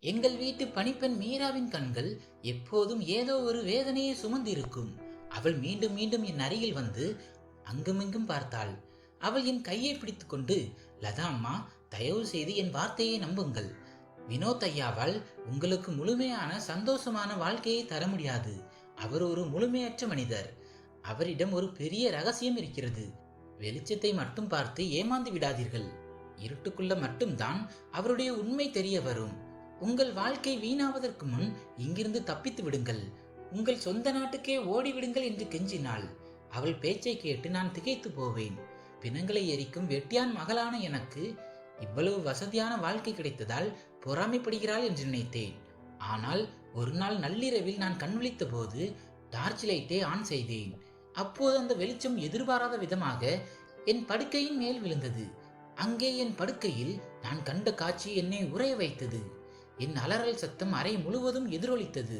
எங்கள் வீட்டு பணிப்பெண் மீராவின் கண்கள் எப்போதும் ஏதோ ஒரு வேதனையை சுமந்திருக்கும். அவள் மீண்டும் மீண்டும் என் அருகில் வந்து அங்குமிங்கும் பார்த்தாள். அவள் என் கையை பிடித்துக்கொண்டு லதா அம்மா தயவு செய்து என் வார்த்தையை நம்புங்கள். வினோத் ஐயாவால் உங்களுக்கு முழுமையான சந்தோஷமான வாழ்க்கையை தர முடியாது. அவர் ஒரு முழுமையற்ற மனிதர். அவரிடம் ஒரு பெரிய ரகசியம் இருக்கிறது. வெளிச்சத்தை மட்டும் பார்த்து ஏமாந்து விடாதீர்கள். இருட்டுக்குள்ள மட்டும்தான் அவருடைய உண்மை தெரிய வரும். உங்கள் வாழ்க்கை வீணாவதற்கு முன் இங்கிருந்து தப்பித்து விடுங்கள். உங்கள் சொந்த நாட்டுக்கே ஓடிவிடுங்கள் என்று கெஞ்சினாள். அவள் பேச்சை கேட்டு நான் திகைத்து போவேன். பிணங்களை எரிக்கும் வெட்டியான் மகளான எனக்கு இவ்வளவு வசதியான வாழ்க்கை கிடைத்ததால் பொறாமைப்படுகிறாள் என்று நினைத்தேன். ஆனால் ஒரு நாள் நள்ளிரவில் நான் கண்விழித்த போது டார்ச் லைட்டை ஆன் செய்தேன். அப்போது அந்த வெளிச்சம் எதிர்பாராத விதமாக என் படுக்கையின் மேல் விழுந்தது. அங்கே என் படுக்கையில் நான் கண்ட காட்சி என்னை உறைய வைத்தது. என் அலறல் சத்தம் அறை முழுவதும் எதிரொலித்தது.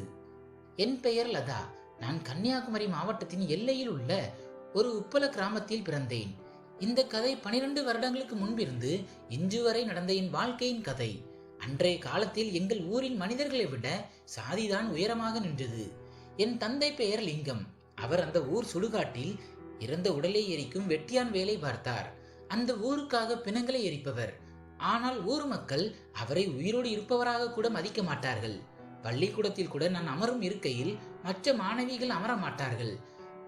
என் பெயர் லதா. நான் கன்னியாகுமரி மாவட்டத்தின் எல்லையில் உள்ள ஒரு உப்பள கிராமத்தில் பிறந்தேன். இந்த கதை பனிரெண்டு வருடங்களுக்கு முன்பிருந்து இன்று வரை நடந்த என் வாழ்க்கையின் கதை. அன்றைய காலத்தில் எங்கள் ஊரின் மனிதர்களை விட சாதிதான் உயரமாக நின்றது. என் தந்தை பெயர் லிங்கம். அவர் அந்த ஊர் சுடுகாட்டில் இறந்த உடலை எரிக்கும் வெட்டியான் வேலை பார்த்தார். அந்த ஊருக்காக பிணங்களை எரிப்பவர். ஆனால் ஊர் மக்கள் அவரை உயிரோடு இருப்பவராக கூட மதிக்க மாட்டார்கள். பள்ளிக்கூடத்தில் கூட நான் அமரும் இருக்கையில் மற்ற மாணவிகள் அமர மாட்டார்கள்.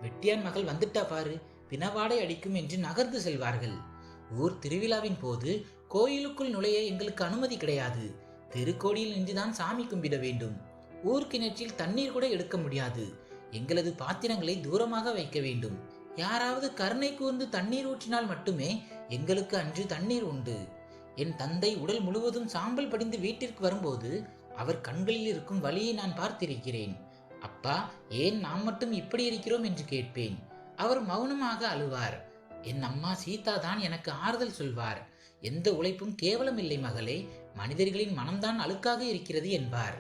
வெட்டியான் மகள் வந்துட்டா பாரு பிணவாடை அடிக்கும் என்று நகர்ந்து செல்வார்கள். ஊர் திருவிழாவின் போது கோயிலுக்குள் நுழைய எங்களுக்கு அனுமதி கிடையாது. திருக்கோடியில் நின்றுதான் சாமி கும்பிட வேண்டும். ஊர் கிணற்றில் தண்ணீர் கூட எடுக்க முடியாது. எங்களது பாத்திரங்களை தூரமாக வைக்க வேண்டும். யாராவது கருணை கூர்ந்து தண்ணீர் ஊற்றினால் மட்டுமே எங்களுக்கு அன்று தண்ணீர் உண்டு. என் தந்தை உடல் முழுவதும் சாம்பல் படிந்து வீட்டிற்கு வரும்போது அவர் கண்களில் இருக்கும் வழியை நான் பார்த்திருக்கிறேன். அப்பா ஏன் நாம் மட்டும் இப்படி இருக்கிறோம் என்று கேட்பேன். அவர் மௌனமாக அழுவார். என் அம்மா சீதா தான் எனக்கு ஆறுதல் சொல்வார். எந்த உழைப்பும் கேவலம் இல்லை மகளே மனிதர்களின் மனம்தான் அழுக்காக இருக்கிறது என்பார்.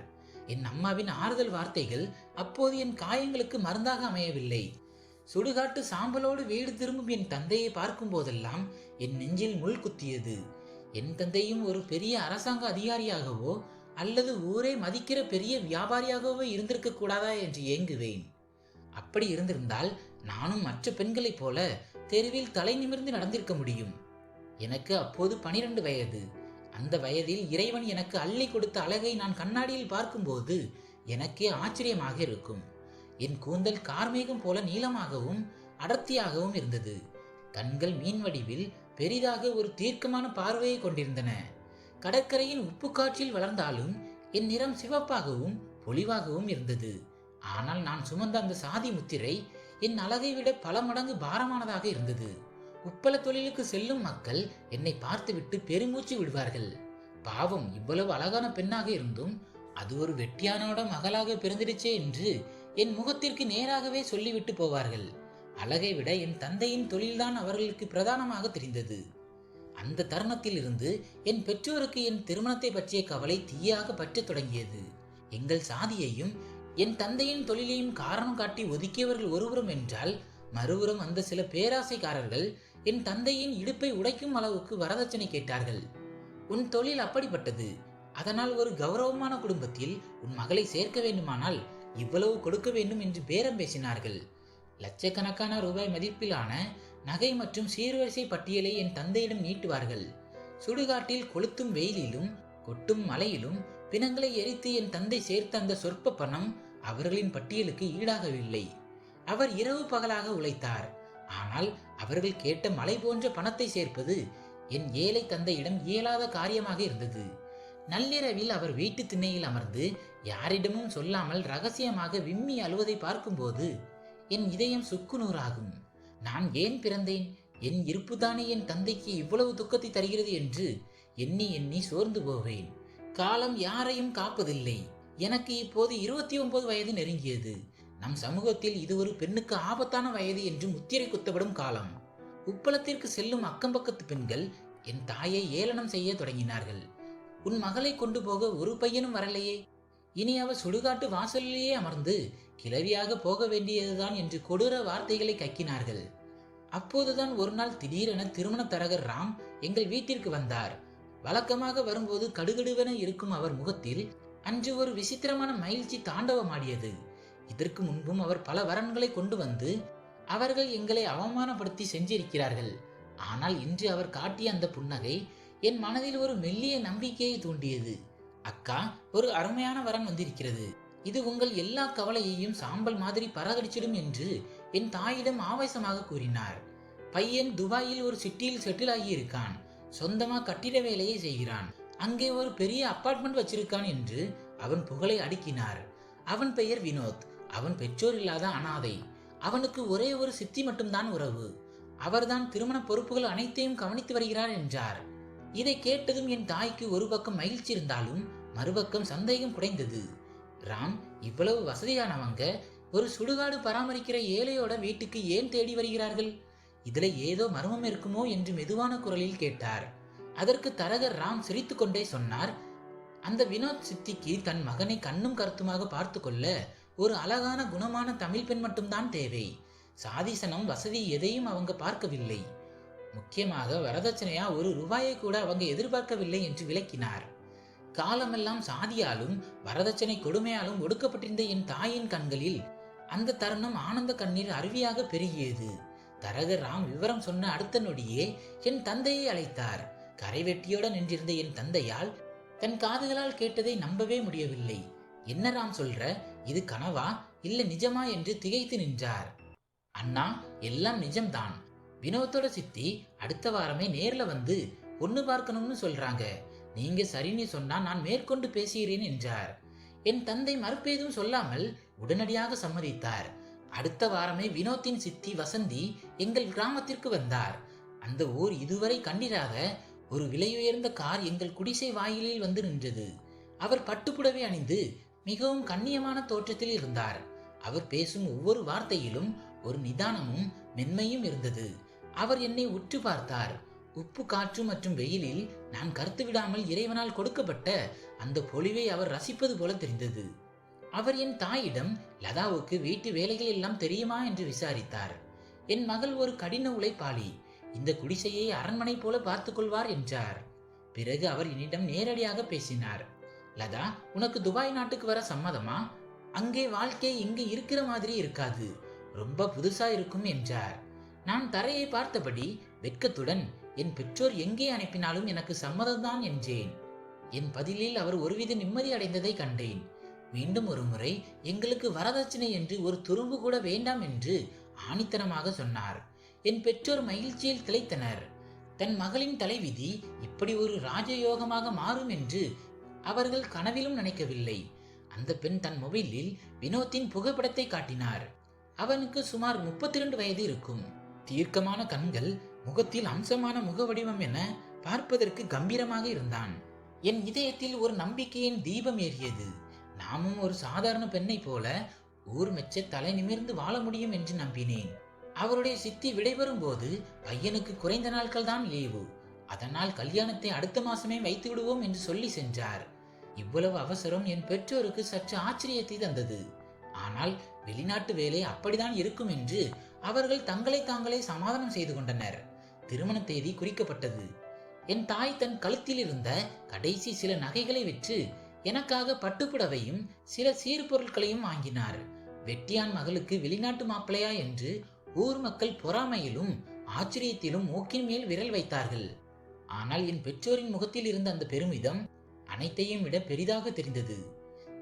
என் அம்மாவின் ஆறுதல் வார்த்தைகள் அப்போது என் காயங்களுக்கு மருந்தாக அமையவில்லை. சுடுகாட்டு சாம்பலோடு வீடு திரும்பும் என் தந்தையை பார்க்கும் போதெல்லாம் என் நெஞ்சில் முள் குத்தியது. என் தந்தையும் ஒரு பெரிய அரசாங்க அதிகாரியாகவோ அல்லது ஊரே மதிக்கிற பெரிய வியாபாரியாகவோ இருந்திருக்க கூடாதா என்று ஏங்குவேன். அப்படி இருந்திருந்தால் நானும் மற்ற பெண்களைப் போல தெருவில் தலை நிமிர்ந்து நடந்திருக்க முடியும். எனக்கு அப்போது பனிரெண்டு வயது. அந்த வயதில் இறைவன் எனக்கு அள்ளி கொடுத்த அழகை நான் கண்ணாடியில் பார்க்கும்போது எனக்கே ஆச்சரியமாக இருக்கும். என் கூந்தல் கார்மேகம் போல நீளமாகவும் அடர்த்தியாகவும் இருந்தது. கண்கள் மீன் வடிவில் பெரிதாக ஒரு தீர்க்கமான பார்வையை கொண்டிருந்தன. கடற்கரையின் உப்பு காற்றில் வளர்ந்தாலும் என் நிறம் சிவப்பாகவும் பொலிவாகவும் இருந்தது. ஆனால் நான் சுமந்த அந்த சாதி முத்திரை என் அழகை விட பல மடங்கு பாரமானதாக இருந்தது. உப்பள தொழிலுக்கு செல்லும் மக்கள் என்னை பார்த்துவிட்டு பெருமூச்சு விடுவார்கள். பாவம் இவ்வளவு அழகான பெண்ணாக இருந்தும் அது ஒரு வெட்டியானோட மகளாக பிறந்திடுச்சே என்று என் முகத்திற்கு நேராகவே சொல்லிவிட்டு போவார்கள். அழகை விட என் தந்தையின் தொழில்தான் அவர்களுக்கு பிரதானமாக தெரிந்தது. அந்த தருணத்தில் இருந்து என் பெற்றோருக்கு என் திருமணத்தை பற்றிய கவலை தீயாக பற்றத் தொடங்கியது. எங்கள் சாதியையும் என் தந்தையின் தொழிலையும் காரணம் காட்டி ஒதுக்கியவர்கள் ஒருபுறம் என்றால் மறுபுறம் அந்த சில பேராசைக்காரர்கள் என் தந்தையின் இடுப்பை உடைக்கும் அளவுக்கு வரதட்சணை கேட்டார்கள். உன் தொழில் அப்படிப்பட்டது. அதனால் ஒரு கௌரவமான குடும்பத்தில் உன் மகளை சேர்க்க வேண்டுமானால் இவ்வளவு கொடுக்க வேண்டும் என்று பேரம் பேசினார்கள். லட்சக்கணக்கான ரூபாய் மதிப்பிலான நகை மற்றும் சீர்வரிசை பட்டியலை என் தந்தையிடம் நீட்டுவார்கள். சுடுகாட்டில் கொளுத்தும் வெயிலிலும் கொட்டும் மலையிலும் பிணங்களை எரித்து என் தந்தை சேர்த்த அந்த சொற்ப பணம் அவர்களின் பட்டியலுக்கு ஈடாகவில்லை. அவர் இரவு பகலாக உழைத்தார். ஆனால் அவர்கள் கேட்ட மலை போன்ற பணத்தை சேர்ப்பது என் ஏழை தந்தையிடம் இயலாத காரியமாக இருந்தது. நள்ளிரவில் அவர் வீட்டு திண்ணையில் அமர்ந்து யாரிடமும் சொல்லாமல் ரகசியமாக விம்மி அழுவதை பார்க்கும்போது என் இதயம் சுக்குநூறாகும். நான் ஏன் பிறந்தேன்? என் இருப்புதானே என் தந்தைக்கு இவ்வளவு துக்கத்தை தருகிறது என்று எண்ணி எண்ணி சோர்ந்து போவேன். காலம் யாரையும் காப்பதில்லை. எனக்கு இப்போது இருபத்தி ஒன்பது வயது நெருங்கியது. நம் சமூகத்தில் இது ஒரு பெண்ணுக்கு ஆபத்தான வயது என்று முத்திரை குத்தப்படும் காலம். உப்பளத்திற்கு செல்லும் அக்கம்பக்கத்து பெண்கள் என் தாயை ஏளனம் செய்ய தொடங்கினார்கள். உன் மகளை கொண்டு போக ஒரு பையனும் வரலையே. இனி அவ சுடுகாட்டு வாசலிலேயே அமர்ந்து கிளவியாக போக வேண்டியதுதான் என்று கொடூர வார்த்தைகளை கக்கினார்கள். அப்போதுதான் ஒரு நாள் திடீரென திருமண தரகர் ராம் எங்கள் வீட்டிற்கு வந்தார். வழக்கமாக வரும்போது கடுகடுவென இருக்கும் அவர் முகத்தில் அன்று ஒரு விசித்திரமான மகிழ்ச்சி தாண்டவமாடியது. இதற்கு முன்பும் அவர் பல வரன்களை கொண்டு வந்து அவர்கள் எங்களை அவமானப்படுத்தி செஞ்சிருக்கிறார்கள். ஆனால் இன்று அவர் காட்டிய அந்த புன்னகை என் மனதில் ஒரு மெல்லிய நம்பிக்கையை தூண்டியது. அக்கா ஒரு அருமையான வரன் வந்திருக்கிறது. இது உங்கள் எல்லா கவலையையும் சாம்பல் மாதிரி பறகடிச்சிடும் என்று என் தாயிடம் ஆவேசமாக கூறினார். பையன் துபாயில் ஒரு சிட்டியில் செட்டில் ஆகியிருக்கான். சொந்தமா கட்டிட வேலையை செய்கிறான். அங்கே ஒரு பெரிய அப்பார்ட்மெண்ட் வச்சிருக்கான் என்று அவன் புகழை அடுக்கினார். அவன் பெயர் வினோத். அவன் பெற்றோர் இல்லாத அனாதை. அவனுக்கு ஒரே ஒரு சித்தி மட்டும்தான் உறவு. அவர்தான் திருமண பொறுப்புகள் அனைத்தையும் கவனித்து வருகிறார் என்றார். இதை கேட்டதும் என் தாய்க்கு ஒரு பக்கம் மகிழ்ச்சி இருந்தாலும் மறுபக்கம் சந்தேகம் குறைந்தது ராம் இவ்வளவு வசதியானவங்க ஒரு சுடுகாடு பராமரிக்கிற ஏழையோட வீட்டுக்கு ஏன் தேடி வருகிறார்கள்? இதுல ஏதோ மர்மம் இருக்குமோ என்று மெதுவான குரலில் கேட்டார். அதற்கு தரகர் ராம் சிரித்துக்கொண்டே சொன்னார் அந்த வினோத் சித்திக்கு தன் மகனை கண்ணும் கருத்துமாக பார்த்து கொள்ள ஒரு அழகான குணமான தமிழ் பெண் மட்டும்தான் தேவை. சாதிசனம் வசதி எதையும் அவங்க பார்க்கவில்லை. முக்கியமாக வரதட்சணையா ஒரு ரூபாயை கூட அவங்க எதிர்பார்க்கவில்லை என்று விளக்கினார். காலமெல்லாம் சாதியாலும் வரதட்சணை கொடுமையாலும் ஒடுக்கப்பட்டிருந்த என் தாயின் கண்களில் அந்த தருணம் ஆனந்த கண்ணீர் அருவியாக பெருகியது. தரகர் ராம் விவரம் சொன்ன அடுத்த நொடியே என் தந்தையை அழைத்தார். கரைவெட்டியோட நின்றிருந்த என் தந்தையால் தன் காதுகளால் கேட்டதை நம்பவே முடியவில்லை. என்ன ராம் சொல்ற? இது கனவா? இல்ல நிஜமா என்று திகைத்து நின்றார். அண்ணா எல்லாம் நிஜம்தான். வினோத்தோட சித்தி அடுத்த வாரமே நேர்ல வந்து பொண்ணு பார்க்கணும்னு சொல்றாங்க. நீங்க சரின்னு சொன்னா நான் மேற்கொண்டு பேசுகிறேன் என்றார். என் தந்தை மறுப்பேதும் சொல்லாமல் உடனடியாக சம்மதித்தார். அடுத்த வாரமே வினோத்தின் சித்தி வசந்தி எங்கள் கிராமத்திற்கு வந்தார். அந்த ஊர் இதுவரை கண்டிராத ஒரு விலையுயர்ந்த கார் எங்கள் குடிசை வாயிலில் வந்து நின்றது. அவர் பட்டுப்புடவை அணிந்து மிகவும் கண்ணியமான தோற்றத்தில் இருந்தார். அவர் பேசும் ஒவ்வொரு வார்த்தையிலும் ஒரு நிதானமும் மென்மையும் இருந்தது. அவர் என்னை உற்று பார்த்தார். உப்பு காற்று மற்றும் வெயிலில் நான் கருத்து விடாமல் இறைவனால் கொடுக்கப்பட்ட அந்த பொலிவை அவர் ரசிப்பது போல தெரிந்தது. அவர் என் தாயிடம் லதாவுக்கு வீட்டு வேலைகள் எல்லாம் தெரியுமா? என்று விசாரித்தார். என் மகள் ஒரு கடின உழைப்பாளி இந்த குடிசையை அரண்மனை போல பார்த்துக்கொள்வார் என்றார். பிறகு அவர் என்னிடம் நேரடியாக பேசினார். லதா உனக்கு துபாய் நாட்டுக்கு வர சம்மதமா? அங்கே வாழ்க்கை இங்கு இருக்கிற மாதிரி இருக்காது. ரொம்ப புதுசா இருக்கும் என்றார். நான் தரையை பார்த்தபடி வெட்கத்துடன் என் பெற்றோர் எங்கே அனுப்பினாலும் எனக்கு சம்மதம்தான் என்றேன். என் பதிலில் அவர் ஒருவித நிம்மதி அடைந்ததை கண்டேன். மீண்டும் ஒரு முறை எங்களுக்கு வரதட்சணை என்று ஒரு துரும்பு கூட வேண்டாம் என்று ஆணித்தனமாக சொன்னார். என் பெற்றோர் மகிழ்ச்சியில் திளைத்தனர். தன் மகளின் தலைவிதி இப்படி ஒரு ராஜயோகமாக மாறும் என்று அவர்கள் கனவிலும் நினைக்கவில்லை. அந்த பெண் தன் மொபைலில் வினோத்தின் புகைப்படத்தை காட்டினார். அவனுக்கு சுமார் முப்பத்தி இரண்டு வயது இருக்கும். தீர்க்கமான கண்கள் முகத்தில் அம்சமான முக வடிவம் என பார்ப்பதற்கு கம்பீரமாக இருந்தான். என் இதயத்தில் ஒரு நம்பிக்கையின் தீபம் ஏறியது. நாமும் ஒரு சாதாரண பெண்ணை போல ஊர் மெச்ச தலை நிமிர்ந்து வாழ முடியும் என்று நம்பினேன். அவருடைய சித்தி விடைபெறும் போது பையனுக்கு குறைந்த நாட்கள் தான் லீவு. அதனால் கல்யாணத்தை அடுத்த மாசமே வைத்து விடுவோம் என்று சொல்லி சென்றார். இவ்வளவு அவசரம் என் பெற்றோருக்கு சற்று ஆச்சரியத்தை தந்தது. ஆனால் வெளிநாட்டு வேலை அப்படிதான் இருக்கும் என்று அவர்கள் தங்களை தாங்களே சமாதானம் செய்து கொண்டனர். திருமண தேதி குறிக்கப்பட்டது. என் தாய் தன் கழுத்தில் இருந்த கடைசி சில நகைகளை விற்று எனக்காக பட்டுப்புடவையும் சில சீர்பொருட்களையும் வாங்கினார். வெட்டியான் மகளுக்கு வெளிநாட்டு மாப்பிள்ளையா என்று ஊர் மக்கள் பொறாமையிலும் ஆச்சரியத்திலும் மூக்கின் மேல் விரல் வைத்தார்கள். ஆனால் என் பெற்றோரின் முகத்தில் இருந்த அந்த பெருமிதம் அனைத்தையும் விட பெரிதாக தெரிந்தது.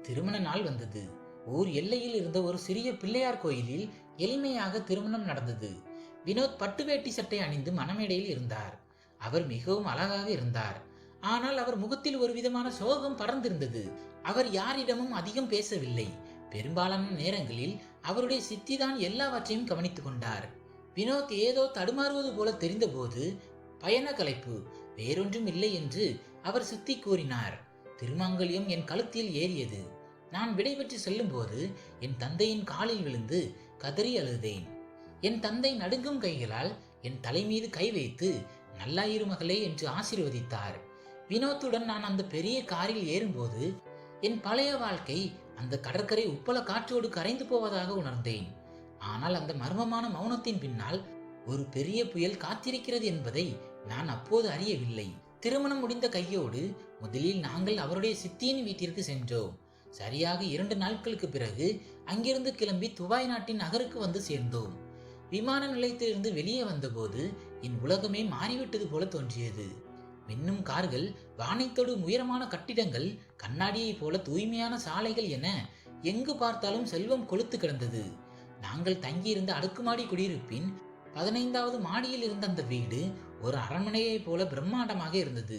திருமண நாள் வந்தது. ஊர் எல்லையில் இருந்த ஒரு சிறிய பிள்ளையார் கோயிலில் எளிமையாக திருமணம் நடந்தது. வினோத் பட்டு வேட்டி சட்டை அணிந்து மணமேடையில் இருந்தார். அவர் மிகவும் அழகாக இருந்தார். ஆனால் அவர் முகத்தில் ஒரு விதமான சோகம் பறந்திருந்தது அவர் யாரிடமும் அதிகம் பேசவில்லை. பெரும்பாலான நேரங்களில் அவருடைய சித்திதான் எல்லாவற்றையும் கவனித்துக் கொண்டார். வினோத் ஏதோ தடுமாறுவது போல தெரிந்தபோது பயண கலைப்பு வேறொன்றும் இல்லை என்று அவர் சித்தி கூறினார். திருமாங்கல்யம் என் கழுத்தில் ஏறியது. நான் விடைபெற்று செல்லும்போது என் தந்தையின் காலில் விழுந்து கதறி அழுதேன். என் தந்தை நடுங்கும் கைகளால் என் தலை மீது கை வைத்து நல்லாயிரு மகளே என்று ஆசீர்வதித்தார். வினோத்துடன் நான் அந்த பெரிய காரில் ஏறும்போது என் பழைய வாழ்க்கை அந்த கடற்கரை உப்பள காற்றோடு கரைந்து போவதாக உணர்ந்தேன். ஆனால் அந்த மர்மமான மௌனத்தின் பின்னால் ஒரு பெரிய புயல் காத்திருக்கிறது என்பதை நான் அப்போது அறியவில்லை. திருமணம் முடிந்த கையோடு முதலில் நாங்கள் அவருடைய சித்தியின் வீட்டிற்கு சென்றோம். சரியாக இரண்டு நாட்களுக்கு பிறகு அங்கிருந்து கிளம்பி துபாய் நாட்டின் நகருக்கு வந்து சேர்ந்தோம். விமான நிலையத்திலிருந்து வெளியே வந்தபோது என் உலகமே மாறிவிட்டது போல தோன்றியது. மின்னும் கார்கள் வானைத்தொடும் உயரமான கட்டிடங்கள் கண்ணாடியைப் போல தூய்மையான சாலைகள் என எங்கு பார்த்தாலும் செல்வம் கொளுத்து கிடந்தது. நாங்கள் தங்கியிருந்த அடுக்குமாடி குடியிருப்பின் பதினைந்தாவது மாடியில் இருந்த அந்த வீடு ஒரு அரண்மனையைப் போல பிரம்மாண்டமாக இருந்தது.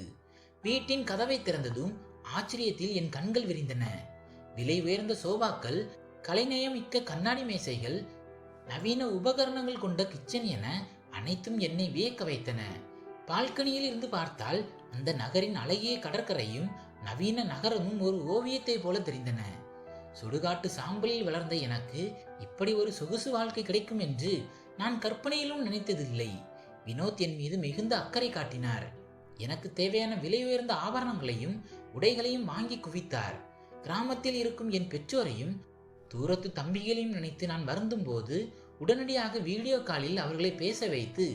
வீட்டின் கதவை திறந்ததும் ஆச்சரியத்தில் என் கண்கள் விரிந்தன. விலை உயர்ந்த சோபாக்கள் கலைநயமிக்க கண்ணாடி மேசைகள் நவீன உபகரணங்கள் கொண்ட கிச்சன் என அனைத்தும் என்னை வியக்க வைத்தன. பால்கனியில் இருந்து பார்த்தால் அந்த நகரின் அழகிய கடற்கரையும் நவீன நகரமும் ஒரு ஓவியத்தைப் போல தெரிந்தன. சுடுகாட்டு சாம்பலில் வளர்ந்த எனக்கு இப்படி ஒரு சொகுசு வாழ்க்கை கிடைக்கும் என்று நான் கற்பனையிலும் நினைத்ததில்லை. வினோத் என் மீது மிகுந்த அக்கறை காட்டினார். எனக்கு தேவையான விலை உயர்ந்த ஆபரணங்களையும் உடைகளையும் வாங்கி குவித்தார். கிராமத்தில் இருக்கும் என் பெற்றோரையும் தூரத்து தம்பிகளையும் நினைத்து நான் வருந்தும் போது உடனடியாக வீடியோ காலில் அவர்களை பேச வைத்து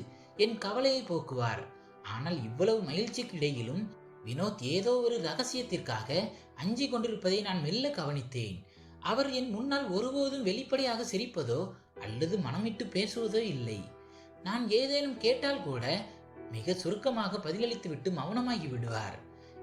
என் கவலையை போக்குவார். ஆனால் இவ்வளவு மகிழ்ச்சிக்கு இடையிலும் வினோத் ஏதோ ஒரு ரகசியத்திற்காக அஞ்சி கொண்டிருப்பதை நான் மெல்ல கவனித்தேன். அவர் என் முன்னால் ஒருபோதும் வெளிப்படையாக சிரிப்பதோ அல்லது மனமிட்டு பேசுவதோ இல்லை. நான் ஏதேனும் கேட்டால் கூட மிக சுருக்கமாக பதிலளித்துவிட்டு மௌனமாகி விடுவார்.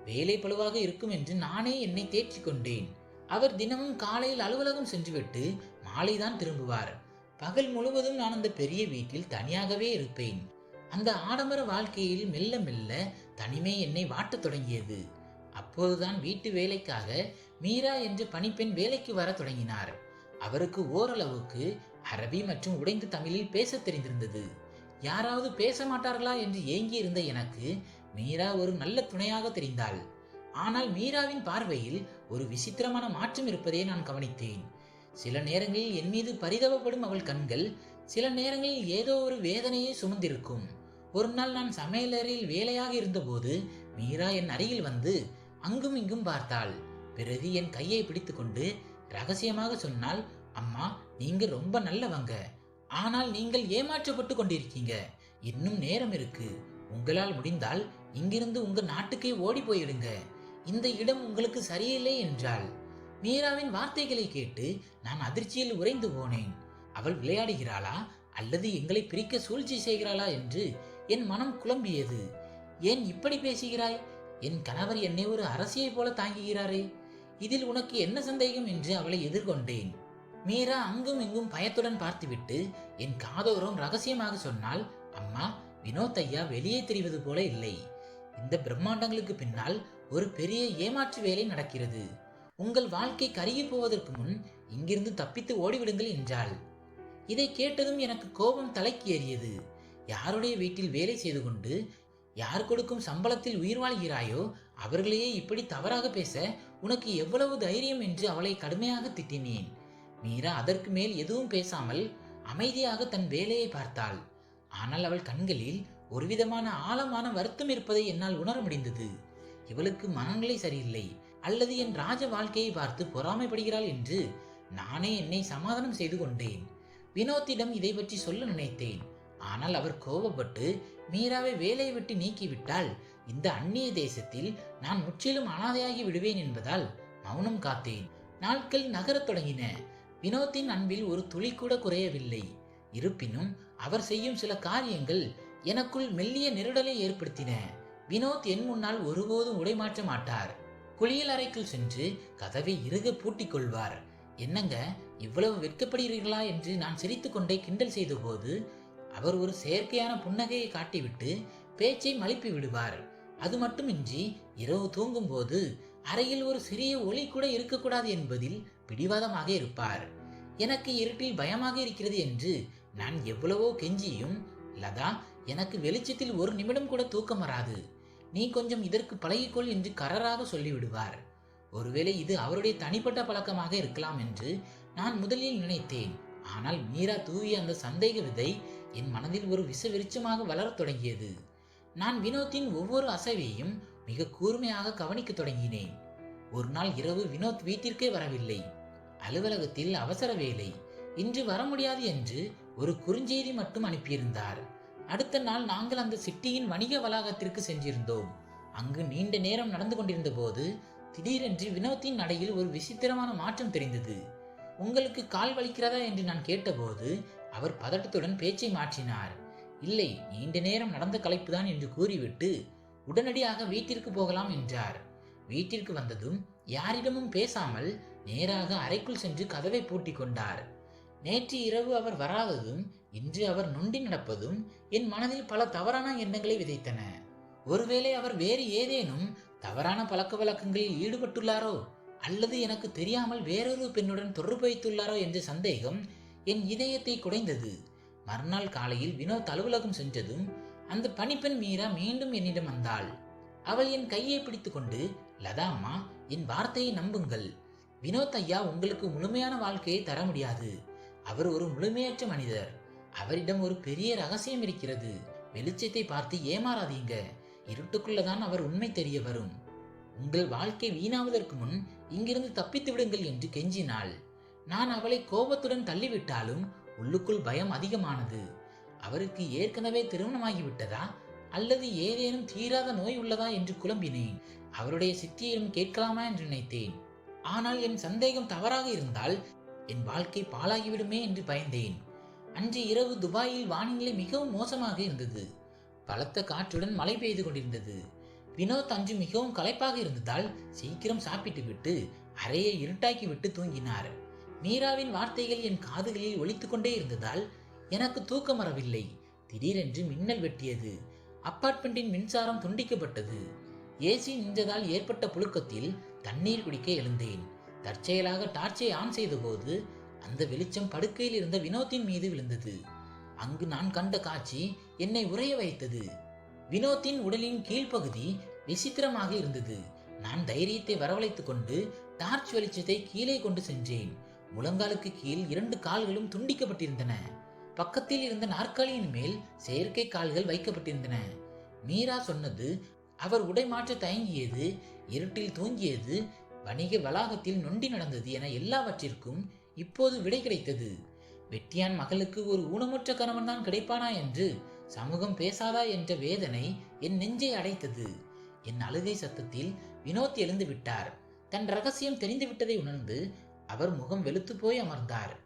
வேலை பழுவாக இருக்கும் என்று நானே என்னை தேற்றிக் கொண்டேன். அவர் தினமும் காலையில் அலுவலகம் சென்றுவிட்டு மாலைதான் திரும்புவார். பகல் முழுவதும் நான் அந்த பெரிய வீட்டில் தனியாகவே இருப்பேன். அந்த ஆடம்பர வாழ்க்கையில் மெல்ல மெல்ல தனிமை என்னை வாட்டத் தொடங்கியது. அப்போதுதான் வீட்டு வேலைக்காக மீரா என்று பணிப்பெண் வேலைக்கு வர தொடங்கினார். அவருக்கு ஓரளவுக்கு அரபி மற்றும் உடைந்த தமிழில் பேசத் தெரிந்திருந்தது. யாராவது பேச மாட்டார்களா என்று ஏங்கியிருந்த எனக்கு மீரா ஒரு நல்ல துணையாக தெரிந்தாள். ஆனால் மீராவின் பார்வையில் ஒரு விசித்திரமான மாற்றம் இருப்பதை நான் கவனித்தேன். சில நேரங்களில் என் மீது பரிதவப்படும் அவள் கண்கள் சில நேரங்களில் ஏதோ ஒரு வேதனையை சுமந்திருக்கும். ஒரு நாள் நான் சமையலறையில் வேலையாக இருந்தபோது மீரா என் அருகில் வந்து அங்கும் இங்கும் பார்த்தாள். பிறகு என் கையை பிடித்துக்கொண்டு ரகசியமாக சொன்னால் அம்மா நீங்க ரொம்ப நல்லவங்க. ஆனால் நீங்கள் ஏமாற்றப்பட்டு கொண்டிருக்கீங்க. இன்னும் நேரம் இருக்கு. உங்களால் முடிந்தால் இங்கிருந்து உங்க நாட்டுக்கே ஓடி போயிடுங்க. இந்த இடம் உங்களுக்கு சரியில்லை என்றாள். மீராவின் வார்த்தைகளை கேட்டு நான் அதிர்ச்சியில் உறைந்து போனேன். அவள் விளையாடுகிறாளா? அல்லது எங்களை பிரிக்க சூழ்ச்சி செய்கிறாளா என்று என் மனம் குழம்பியது. ஏன் இப்படி பேசுகிறாய்? என் கணவர் என்னை ஒரு அரசியைப் போல தாங்குகிறாரே. இதில் உனக்கு என்ன சந்தேகம் என்று அவளை எதிர்கொண்டேன். மீரா அங்கும் இங்கும் பயத்துடன் பார்த்துவிட்டு என் காதோரம் ரகசியமாக சொன்னால் அம்மா வினோத் ஐயா வெளியே தெரிவது போல இல்லை. இந்த பிரம்மாண்டங்களுக்கு பின்னால் ஒரு பெரிய ஏமாற்று வேலை நடக்கிறது. உங்கள் வாழ்க்கை கருகி போவதற்கு முன் இங்கிருந்து தப்பித்து ஓடிவிடுங்கள் என்றாள். இதை கேட்டதும் எனக்கு கோபம் தலைக்கு ஏறியது. யாருடைய வீட்டில் வேலை செய்து கொண்டு யார் கொடுக்கும் சம்பளத்தில் உயிர் வாழ்கிறாயோ அவர்களையே இப்படி தவறாக பேச உனக்கு எவ்வளவு தைரியம் என்று அவளை கடுமையாக திட்டினேன். மீரா அதற்கு மேல் எதுவும் பேசாமல் அமைதியாக தன் வேலையை பார்த்தாள். ஆனால் அவள் கண்களில் ஒருவிதமான ஆழமான வருத்தம் இருப்பதை என்னால் உணர முடிந்தது. இவளுக்கு மனநிலை சரியில்லை. அல்லது என் ராஜ வாழ்க்கையை பார்த்து பொறாமைப்படுகிறாள் என்று நானே என்னை சமாதானம் செய்து கொண்டேன். வினோத்திடம் இதை பற்றி சொல்ல நினைத்தேன். ஆனால் அவர் கோபப்பட்டு மீராவை வேலையை விட்டு நீக்கிவிட்டால் இந்த அந்நிய தேசத்தில் நான் முற்றிலும் அனாதையாகி விடுவேன் என்பதால் மௌனம் காத்தேன். நாட்கள் நகரத் தொடங்கின. வினோத்தின் அன்பில் ஒரு துளி கூட குறையவில்லை. இருப்பினும் அவர் செய்யும் சில காரியங்கள் எனக்குள் மெல்லிய நெருடலை ஏற்படுத்தின. வினோத் என் முன்னால் ஒருபோதும் உடைமாற்ற மாட்டார். குளியல் அறைக்குள் சென்று கதவை இறுக பூட்டிக் கொள்வார். என்னங்க இவ்வளவு வெட்கப்படுகிறீர்களா என்று நான் சிரித்துக்கொண்டே கிண்டல் செய்தபோது அவர் ஒரு செயற்கையான புன்னகையை காட்டிவிட்டு பேச்சை மழுப்பி விடுவார். அது மட்டுமின்றி இரவு தூங்கும்போது அறையில் ஒரு சிறிய ஒளி கூட இருக்கக்கூடாது என்பதில் பிடிவாதமாக இருப்பார். எனக்கு இருட்டில் பயமாக இருக்கிறது என்று நான் எவ்வளவோ கெஞ்சியும் லதா எனக்கு வெளிச்சத்தில் ஒரு நிமிடம் கூட தூக்கம் வராது. நீ கொஞ்சம் இதற்கு பழகிக்கொள் என்று கரராக சொல்லிவிடுவார். ஒருவேளை இது அவருடைய தனிப்பட்ட பழக்கமாக இருக்கலாம் என்று நான் முதலில் நினைத்தேன். ஆனால் மீரா தூவிய அந்த சந்தேக விதை என் மனதில் ஒரு விஷ விருட்சமாக வளரத் தொடங்கியது. நான் வினோத்தின் ஒவ்வொரு அசைவையும் மிக கூர்மையாக கவனிக்கத் தொடங்கினேன். ஒரு நாள் இரவு வினோத் வீட்டிற்கே வரவில்லை. அலுவலகத்தில் அவசர வேலை. இன்று வர முடியாது என்று ஒரு குறுஞ்செய்தி மட்டும் அனுப்பியிருந்தார். அடுத்த நாள் நாங்கள் அந்த சிட்டியின் வணிக வளாகத்திற்கு சென்றிருந்தோம். அங்கு நீண்ட நேரம் நடந்து கொண்டிருந்த போது திடீரென்று வினோத்தின் நடையில் ஒரு விசித்திரமான மாற்றம் தெரிந்தது. உங்களுக்கு கால் வலிக்கிறதா? என்று நான் கேட்டபோது அவர் பதட்டத்துடன் பேச்சை மாற்றினார். இல்லை நீண்ட நேரம் நடந்த கலைப்புதான் என்று கூறிவிட்டு உடனடியாக வீட்டிற்கு போகலாம் என்றார். வீட்டிற்கு வந்ததும் யாரிடமும் பேசாமல் நேராக அறைக்குள் சென்று கதவை பூட்டி கொண்டார். நேற்று இரவு அவர் வராததும் இன்று அவர் நொண்டி நடப்பதும் என் மனதில் பல தவறான எண்ணங்களை விதைத்தன. ஒருவேளை அவர் வேறு ஏதேனும் தவறான பழக்க வழக்கங்களில் ஈடுபட்டுள்ளாரோ? அல்லது எனக்கு தெரியாமல் வேறொரு பெண்ணுடன் தொடர்பு வைத்துள்ளாரோ என்ற சந்தேகம் என் இதயத்தை குடைந்தது. மறுநாள் காலையில் வினோத் அலுவலகம் சென்றதும் அந்த பணிப்பெண் மீரா மீண்டும் என்னிடம் வந்தாள். அவள் என் கையை பிடித்துக்கொண்டு லதா அம்மா என் வார்த்தையை நம்புங்கள். வினோத் ஐயா உங்களுக்கு முழுமையான வாழ்க்கையை தர முடியாது. அவர் ஒரு முழுமையற்ற மனிதர். அவரிடம் ஒரு பெரிய ரகசியம் இருக்கிறது. வெளிச்சத்தை பார்த்து ஏமாறாதீங்க. இருட்டுக்குள்ளதான் அவர் உண்மை தெரிய வரும். உங்கள் வாழ்க்கை வீணாவதற்கு முன் இங்கிருந்து தப்பித்து விடுங்கள் என்று கெஞ்சினாள். நான் அவளை கோபத்துடன் தள்ளிவிட்டாலும் உள்ளுக்குள் பயம் அதிகமானது. அவருக்கு ஏற்கனவே திருமணமாகிவிட்டதா? அல்லது ஏதேனும் தீராத நோய் உள்ளதா என்று குழம்பினேன். அவருடைய சித்தியையும் கேட்கலாமா என்று நினைத்தேன். ஆனால் என் சந்தேகம் தவறாக இருந்தால் என் வாழ்க்கை பாழாகிவிடுமே என்று பயந்தேன். அன்று இரவு துபாயில் வானிலை மிகவும் மோசமாக இருந்தது. பலத்த காற்றுடன் மழை பெய்து கொண்டிருந்தது. வினோத் அன்று மிகவும் களைப்பாக இருந்ததால் சீக்கிரம் சாப்பிட்டு விட்டு அறையை இருட்டாக்கி விட்டு தூங்கினார். மீராவின் வார்த்தைகள் என் காதுகளில் ஒழித்து கொண்டே இருந்ததால் எனக்கு தூக்கம் வரவில்லை. திடீரென்று மின்னல் வெட்டியது. அப்பார்ட்மெண்டின் மின்சாரம் துண்டிக்கப்பட்டது. ஏசி நின்றதால் ஏற்பட்ட புழுக்கத்தில் தண்ணீர் குடிக்க எழுந்தேன். தற்செயலாக டார்ச்சை ஆன் செய்தபோது அந்த வெளிச்சம் படுக்கையில் இருந்த வினோத்தின் மீது விழுந்தது. அங்கு நான் கண்ட காட்சி என்னை உறைய வைத்தது. வினோத்தின் உடலின் கீழ்ப்பகுதி விசித்திரமாக இருந்தது. நான் தைரியத்தை வரவழைத்துக் கொண்டு டார்ச் வெளிச்சத்தை கீழே கொண்டு சென்றேன். முழங்காலுக்கு கீழ் இரண்டு கால்களும் துண்டிக்கப்பட்டிருந்தன. பக்கத்தில் இருந்த நாற்காலியின் மேல் செயற்கை கால்கள் வைக்கப்பட்டிருந்தன. மீரா சொன்னது அவர் உடை மாற்ற தயங்கியது இருட்டில் தூங்கியது வணிக வளாகத்தில் நொண்டி நடந்தது என எல்லாவற்றிற்கும் இப்போது விடை கிடைத்தது. வெட்டியான் மகளுக்கு ஒரு ஊனமுற்ற கணவன் தான் கிடைப்பானா என்று சமூகம் பேசாதா என்ற வேதனை என் நெஞ்சை அடைத்தது. என் அழுகை சத்தத்தில் வினோத் எழுந்து விட்டார். தன் ரகசியம் தெரிந்து விட்டதை உணர்ந்து அவர் முகம் வெளுத்து போய் அமர்ந்தார்.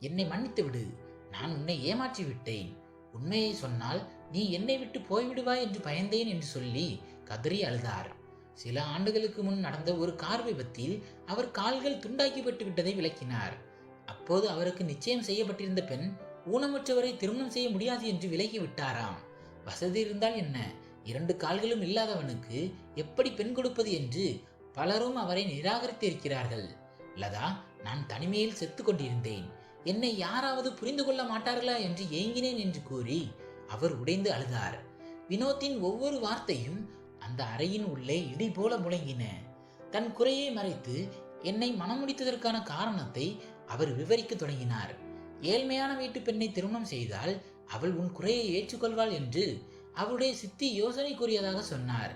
என்னை மன்னித்து விடு. நான் உன்னை ஏமாற்றி விட்டேன். உண்மையை சொன்னால் நீ என்னை விட்டு போய்விடுவாய் என்று பயந்தேன் என்று சொல்லி கதறி அழுதார். சில ஆண்டுகளுக்கு முன் நடந்த ஒரு கார் விபத்தில் அவர் கால்கள் துண்டாக்கிப்பட்டு விட்டதை விளக்கினார். அப்போது அவருக்கு நிச்சயம் செய்யப்பட்டிருந்த பெண் ஊனமுற்றவரை திருமணம் செய்ய முடியாது என்று விலகி விட்டாராம். வசதி இருந்தால் என்ன? இரண்டு கால்களும் இல்லாதவனுக்கு எப்படி பெண் கொடுப்பது என்று பலரும் அவரை நிராகரித்து இருக்கிறார்கள். லதா நான் தனிமையில் செத்து கொண்டிருந்தேன். என்னை யாராவது புரிந்து கொள்ள மாட்டார்களா என்று ஏங்கினேன் என்று கூறி அவர் உடைந்து அழுதார். வினோத்தின் ஒவ்வொரு வார்த்தையும் அந்த அறையின் உள்ளே இடி போல முழங்கின. தன் குறையை மறைத்து என்னை மணமுடித்ததற்கான காரணத்தை அவர் விவரிக்க தொடங்கினார். ஏழ்மையான வீட்டு பெண்ணை திருமணம் செய்தால் அவள் உன் குறையை ஏற்றுக்கொள்வாள் என்று அவருடைய சித்தி யோசனை கூறியதாக சொன்னார்.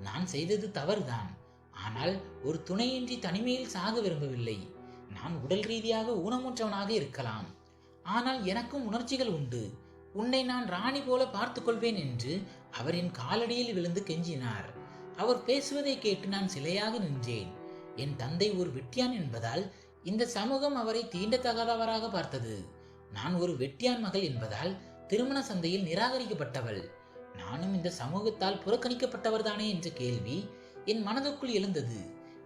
நான் செய்தது தவறுதான். ஆனால் ஒரு துணையின்றி தனிமையில் சாக விரும்பவில்லை. நான் உடல் ரீதியாக ஊனமுற்றவனாக இருக்கலாம். ஆனால் எனக்கும் உணர்ச்சிகள் உண்டு. உன்னை நான் ராணி போல பார்த்து கொள்வேன் என்று அவர் என் காலடியில் விழுந்து கெஞ்சினார். அவர் பேசுவதை கேட்டு நான் சிலையாக நின்றேன். என் தந்தை ஒரு வெட்டியான் என்பதால் இந்த சமூகம் அவரை தீண்டத்தகாதவராக பார்த்தது. நான் ஒரு வெட்டியான் மகள் என்பதால் திருமண சந்தையில் நிராகரிக்கப்பட்டவள். நானும் இந்த சமூகத்தால் புறக்கணிக்கப்பட்டவர்தானே என்ற கேள்வி என் மனதுக்குள் எழுந்தது.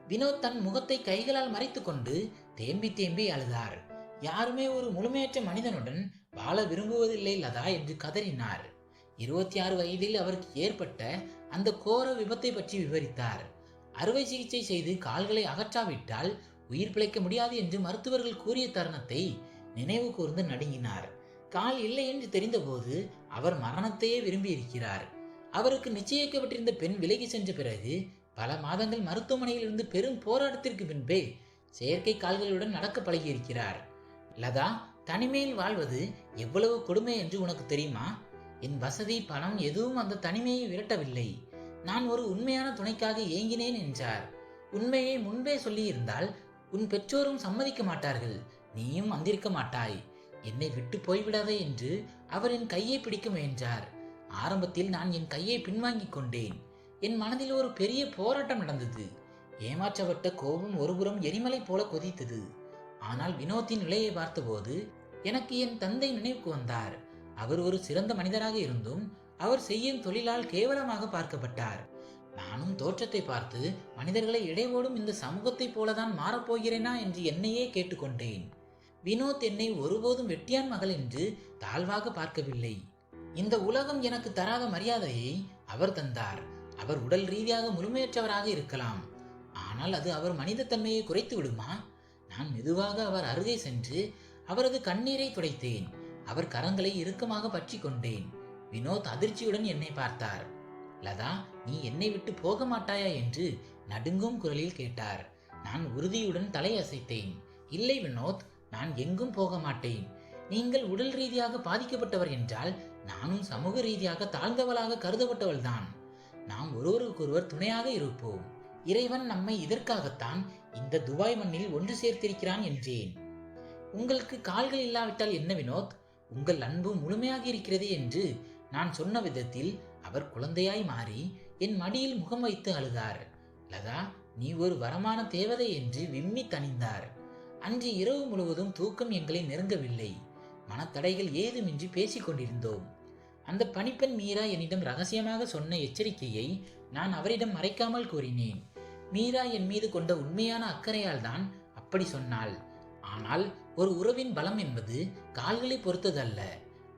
வினோத் தன் முகத்தை கைகளால் மறைத்துக்கொண்டு தேம்பி தேம்பி அழுதார். யாருமே ஒரு முழுமையற்ற மனிதனுடன் வாழ விரும்புவதில்லை லதா என்று கதறினார். இருபத்தி ஆறு வயதில் அவருக்கு ஏற்பட்ட அந்த கோர விபத்தை பற்றி விவரித்தார். அறுவை சிகிச்சை செய்து கால்களை அகற்றாவிட்டால் உயிர் பிழைக்க முடியாது என்று மருத்துவர்கள் கூறிய தருணத்தை நினைவு கூர்ந்து நடுங்கினார். கால் இல்லை என்று தெரிந்தபோது அவர் மரணத்தையே விரும்பியிருக்கிறார். அவருக்கு நிச்சயிக்கப்பட்டிருந்த பெண் விலகி சென்ற பிறகு பல மாதங்கள் மருத்துவமனையில் இருந்து பெரும் போராட்டத்திற்கு பின்பே செயற்கை கால்களுடன் நடக்க பழகியிருக்கிறார். லதா தனிமையில் வாழ்வது எவ்வளவு கொடுமை என்று உனக்கு தெரியுமா? என் வசதி பணம் எதுவும் அந்த தனிமையை விரட்டவில்லை. நான் ஒரு உண்மையான துணைக்காக ஏங்கினேன் என்றார். உண்மையை முன்பே சொல்லியிருந்தால் உன் பெற்றோரும் சம்மதிக்க மாட்டார்கள். நீயும் வந்திருக்க மாட்டாய். என்னை விட்டு போய்விடாதே என்று அவர் என் கையை பிடிக்க முயன்றார். ஆரம்பத்தில் நான் என் கையை பின்வாங்கிக் கொண்டேன். என் மனதில் ஒரு பெரிய போராட்டம் நடந்தது. ஏமாற்றப்பட்ட கோபம் ஒருபுறம் எரிமலை போல கொதித்தது. ஆனால் வினோத்தின் நிலையை பார்த்தபோது எனக்கு என் தந்தை நினைவுக்கு வந்தார். அவர் ஒரு சிறந்த மனிதராக இருந்தும் அவர் செய்யும் தொழிலால் கேவலமாக பார்க்கப்பட்டார். நானும் தோற்றத்தை பார்த்து மனிதர்களை இடைவோடும் இந்த சமூகத்தைப் போலதான் மாறப்போகிறேனா என்று என்னையே கேட்டுக்கொண்டேன். வினோத் என்னை ஒருபோதும் வெட்டியான் மகள் என்று தாழ்வாக பார்க்கவில்லை. இந்த உலகம் எனக்கு தராத மரியாதையை அவர் தந்தார். அவர் உடல் ரீதியாக முழுமையற்றவராக இருக்கலாம். ஆனால் அது அவர் மனிதத்தன்மையை குறைத்து விடுமா? நான் மெதுவாக அவர் அருகே சென்று அவரது கண்ணீரை துடைத்தேன். அவர் கரங்களை இறுக்கமாக பற்றி கொண்டேன். வினோத் அதிர்ச்சியுடன் என்னை பார்த்தார். லதா நீ என்னை விட்டு போக மாட்டாயா என்று நடுங்கும் குரலில் கேட்டார். நான் உறுதியுடன் தலையசைத்தேன். இல்லை வினோத் நான் எங்கும் போக மாட்டேன். நீங்கள் உடல் ரீதியாக பாதிக்கப்பட்டவர் என்றால் நானும் சமூக ரீதியாக தாழ்ந்தவளாக கருதப்பட்டவள்தான். நாம் ஒருவருக்கொருவர் துணையாக இருப்போம். இறைவன் நம்மை இதற்காகத்தான் இந்த துபாய் மண்ணில் ஒன்று சேர்த்திருக்கிறான் என்றேன். உங்களுக்கு கால்கள் இல்லாவிட்டால் என்ன வினோத்? உங்கள் அன்பு முழுமையாக இருக்கிறது என்று நான் சொன்ன விதத்தில் அவர் குழந்தையாய் மாறி என் மடியில் முகம் வைத்து அழுதார். லதா நீ ஒரு வரமான தேவதை என்று விம்மி தணிந்தார். அன்று இரவு முழுவதும் தூக்கம் எங்களை நெருங்கவில்லை. மனத்தடைகள் ஏதுமின்றி பேசிக் கொண்டிருந்தோம். அந்த பணிப்பெண் மீரா என்னிடம் ரகசியமாக சொன்ன எச்சரிக்கையை நான் அவரிடம் மறைக்காமல் கூறினேன். மீரா என் மீது கொண்ட உண்மையான அக்கறையால் தான் அப்படி சொன்னாள். ஆனால் ஒரு உறவின் பலம் என்பது கால்களை பொறுத்ததல்ல.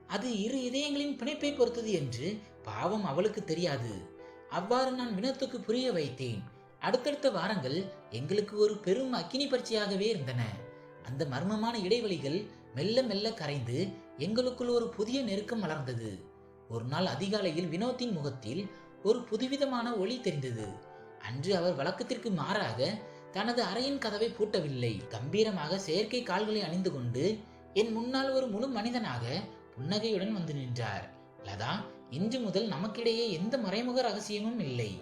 அது இரு இதயங்களின் பிணைப்பை பொறுத்தது என்று பாவம் அவளுக்கு தெரியாது. அவ்வாறு நான் வினத்துக்கு புரிய வைத்தேன். அடுத்தடுத்த வாரங்கள் எங்களுக்கு ஒரு பெரும் அக்கினி பரீட்சையாகவே இருந்தன. அந்த மர்மமான இடைவெளிகள் மெல்ல மெல்ல கரைந்து எங்களுக்குள் ஒரு புதிய நெருக்கம் வளர்ந்தது. ஒரு நாள் அதிகாலையில் வினோத்தின் முகத்தில் ஒரு புதுவிதமான ஒளி தெரிந்தது. அன்று அவர் வழக்கத்திற்கு மாறாக தனது அறையின் கதவை பூட்டவில்லை. கம்பீரமாக செயற்கை கால்களை அணிந்து கொண்டு என் முன்னால் ஒரு முழு மனிதனாக புன்னகையுடன் வந்து நின்றார். லதா இன்று முதல் நமக்கிடையே எந்த மறைமுக ரகசியமும் இல்லை.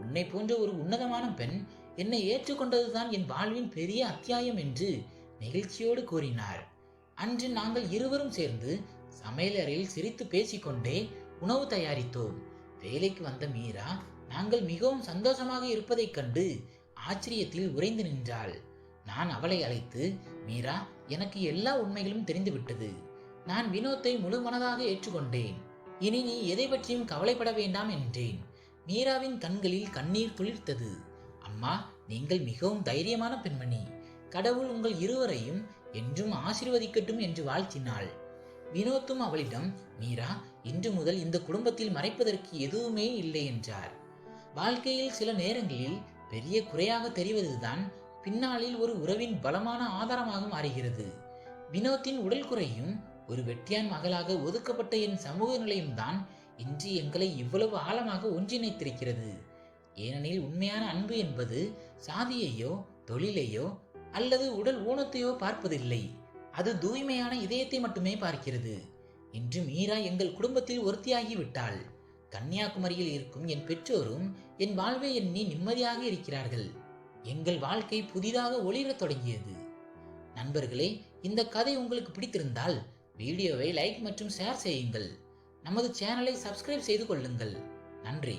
உன்னை போன்ற ஒரு உன்னதமான பெண் என்னை ஏற்றுக்கொண்டதுதான் என் வாழ்வின் பெரிய அத்தியாயம் என்று நெகிழ்ச்சியோடு கூறினார் அன்று நாங்கள் இருவரும் சேர்ந்து சமையலறையில் சிரித்து பேசிக்கொண்டே உணவு தயாரித்தோம். வேலைக்கு வந்த மீரா நாங்கள் மிகவும் சந்தோஷமாக இருப்பதைக் கண்டு ஆச்சரியத்தில் உறைந்து நின்றாள். நான் அவளை அழைத்து மீரா எனக்கு எல்லா உண்மைகளும் தெரிந்துவிட்டது. நான் வினோத்தை முழு மனதாக ஏற்றுக்கொண்டேன். இனி நீ எதை பற்றியும் கவலைப்பட வேண்டாம் என்றேன். மீராவின் கண்களில் கண்ணீர் துளிர்த்தது அம்மா நீங்கள் மிகவும் தைரியமான பெண்மணி. கடவுள் உங்கள் இருவரையும் என்றும் ஆசீர்வதிக்கட்டும் என்று வாழ்த்தினாள். வினோத்தும் அவளிடம் மீரா இன்று முதல் இந்த குடும்பத்தில் மறைப்பதற்கு எதுவுமே இல்லை என்றார். வாழ்க்கையில் சில நேரங்களில் பெரிய குறையாக தெரிவதுதான் பின்னாளில் ஒரு உறவின் பலமான ஆதாரமாக மாறுகிறது. வினோத்தின் உடல் குறையும் ஒரு வெட்டியான் மகளாக ஒதுக்கப்பட்ட என் சமூக நிலையும் தான் இன்று எங்களை இவ்வளவு ஆழமாக ஒன்றிணைத்திருக்கிறது. ஏனெனில் உண்மையான அன்பு என்பது சாதியையோ தொழிலையோ அல்லது உடல் ஊனத்தையோ பார்ப்பதில்லை. அது தூய்மையான இதயத்தை மட்டுமே பார்க்கிறது. இன்று மீரா எங்கள் குடும்பத்தில் ஒருத்தியாகி விட்டாள் கன்னியாகுமரியில் இருக்கும் என் பெற்றோரும் என் வாழ்வை எண்ணி நிம்மதியாக இருக்கிறார்கள். எங்கள் வாழ்க்கை புதிதாக ஒளிரத் தொடங்கியது. நண்பர்களே இந்த கதை உங்களுக்கு பிடித்திருந்தால் வீடியோவை லைக் மற்றும் ஷேர் செய்யுங்கள். நமது சேனலை சப்ஸ்கிரைப் செய்து கொள்ளுங்கள். நன்றி.